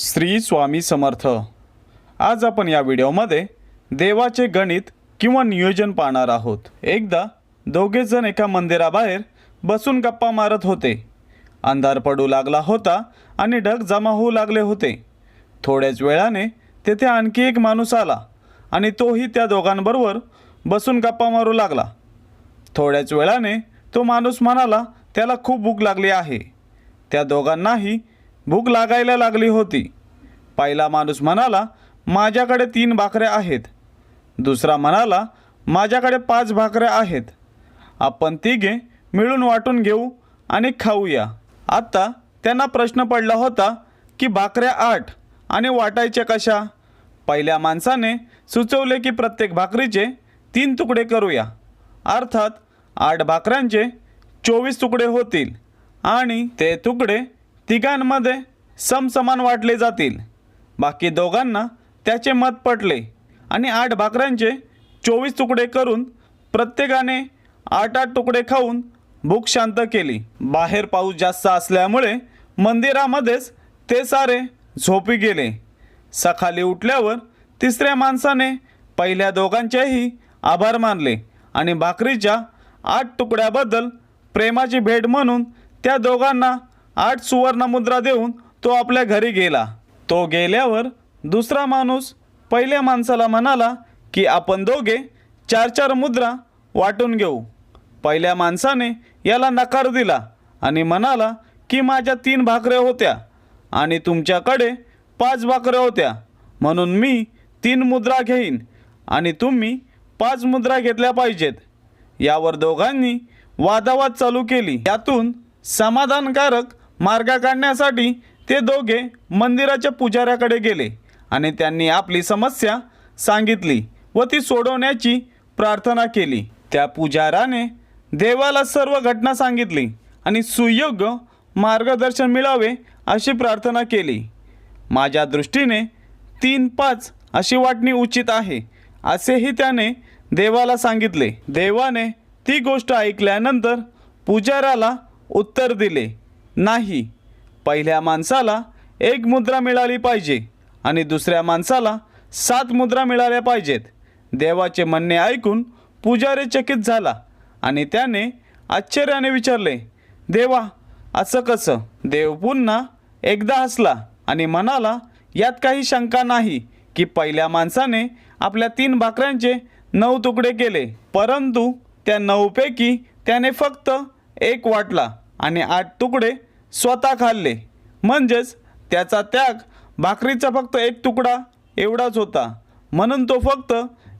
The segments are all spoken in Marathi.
श्री स्वामी समर्थ. आज आपण या व्हिडिओमध्ये देवाचे गणित किंवा नियोजन पाहणार आहोत. एकदा दोघेजण एका मंदिराबाहेर बसून गप्पा मारत होते. अंधार पडू लागला होता आणि ढग जमा होऊ लागले होते. थोड्याच वेळाने तेथे आणखी एक माणूस आला आणि तोही त्या दोघांबरोबर बसून गप्पा मारू लागला. थोड्याच वेळाने तो माणूस म्हणाला त्याला खूप भूक लागली आहे. त्या दोघांनाही भूक लागायला लागली होती. पहिला माणूस म्हणाला माझ्याकडे तीन भाकऱ्या आहेत. दुसरा म्हणाला माझ्याकडे पाच भाकऱ्या आहेत. आपण तिघे मिळून वाटून घेऊ आणि खाऊया. आत्ता त्यांना प्रश्न पडला होता की भाकऱ्या आठ आणि वाटायच्या कशा? पहिल्या माणसाने सुचवले की प्रत्येक भाकरीचे तीन तुकडे करूया. अर्थात आठ भाकऱ्यांचे चोवीस तुकडे होतील आणि ते तुकडे तिघांमध्ये समसमान वाटले जातील. बाकी दोघांना त्याचे मत पटले आणि आठ भाकऱ्यांचे चोवीस तुकडे करून प्रत्येकाने आठ आठ तुकडे खाऊन भूक शांत केली. बाहेर पाऊस जास्त असल्यामुळे मंदिरामध्येच ते सारे झोपी गेले. सकाळी उठल्यावर तिसऱ्या माणसाने पहिल्या दोघांचेही आभार मानले आणि भाकरीच्या आठ तुकड्याबद्दल प्रेमाची भेट म्हणून त्या दोघांना आठ सुवर्ण मुद्रा देऊन तो आपल्या घरी गेला. तो गेल्यावर दुसरा माणूस पहिल्या माणसाला म्हणाला की आपण दोघे चार चार मुद्रा वाटून घेऊ. पहिल्या माणसाने याला नकार दिला आणि म्हणाला की माझ्या तीन भाकऱ्या होत्या आणि तुमच्याकडे पाच भाकऱ्या होत्या. म्हणून मी तीन मुद्रा घेईन आणि तुम्ही पाच मुद्रा घेतल्या पाहिजेत. यावर दोघांनी वादावाद चालू केली. यातून समाधानकारक मार्ग काढण्यासाठी ते दोघे मंदिराच्या पुजाऱ्याकडे गेले आणि त्यांनी आपली समस्या सांगितली व ती सोडवण्याची प्रार्थना केली. त्या पुजाराने देवाला सर्व घटना सांगितली आणि सुयोग्य मार्गदर्शन मिळावे अशी प्रार्थना केली. माझ्या दृष्टीने तीन पाच अशी वाटणी उचित आहे असेही त्याने देवाला सांगितले. देवाने ती गोष्ट ऐकल्यानंतर पुजाराला उत्तर दिले. नाही. पहिल्या माणसाला एक मुद्रा मिळाली पाहिजे आणि दुसऱ्या माणसाला सात मुद्रा मिळाल्या पाहिजेत. देवाचे म्हणणे ऐकून पुजारी चकित झाला आणि त्याने आश्चर्याने विचारले देवा असं कसं? देव पुन्हा एकदा हसला आणि म्हणाला यात काही शंका नाही की पहिल्या माणसाने आपल्या तीन भाकऱ्यांचे नऊ तुकडे केले परंतु त्या नऊपैकी त्याने फक्त एक वाटला आणि आठ तुकडे स्वतः खाल्ले. म्हणजेच त्याचा त्याग भाकरीचा फक्त एक तुकडा एवढाच होता. म्हणून तो फक्त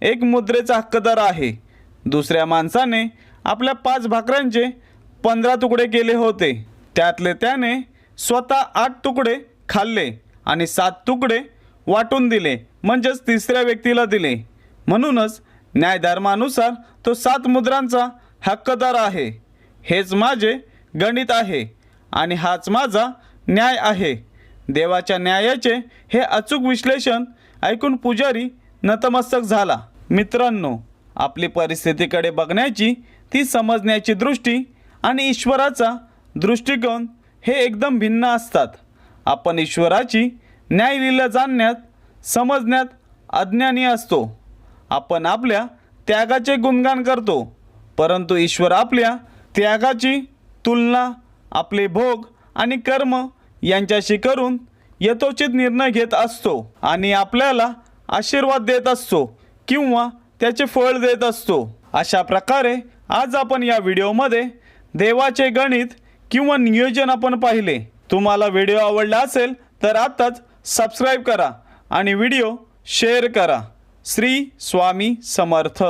एक मुद्रेचा हक्कदार आहे. दुसऱ्या माणसाने आपल्या पाच भाकऱ्यांचे पंधरा तुकडे केले होते. त्यातले त्याने स्वतः आठ तुकडे खाल्ले आणि सात तुकडे वाटून दिले म्हणजेच तिसऱ्या व्यक्तीला दिले. म्हणूनच न्यायधर्मानुसार तो सात मुद्रांचा हक्कदार आहे. हेच माझे गणित आहे. आणि हाच माझा न्याय आहे. देवाच्या न्यायाचे हे अचूक विश्लेषण ऐकून पुजारी नतमस्तक झाला. मित्रांनो आपली परिस्थितीकडे बघण्याची ती समजण्याची दृष्टी आणि ईश्वराचा दृष्टिकोन हे एकदम भिन्न असतात. आपण ईश्वराची न्यायलीला जाणण्यात समजण्यात अज्ञानी असतो. आपण आपल्या त्यागाचे गुणगान करतो परंतु ईश्वर आपल्या त्यागाची तुलना आपले भोग आणि कर्म यांच्याशी करून यथोचित निर्णय घेत असतो आणि आपल्याला आशीर्वाद देत असतो किंवा त्याचे फळ देत असतो. अशा प्रकारे आज आपण या व्हिडिओमध्ये देवाचे गणित किंवा नियोजन आपण पाहिले. तुम्हाला व्हिडिओ आवडला असेल तर आताच सबस्क्राईब करा आणि व्हिडिओ शेअर करा. श्री स्वामी समर्थ.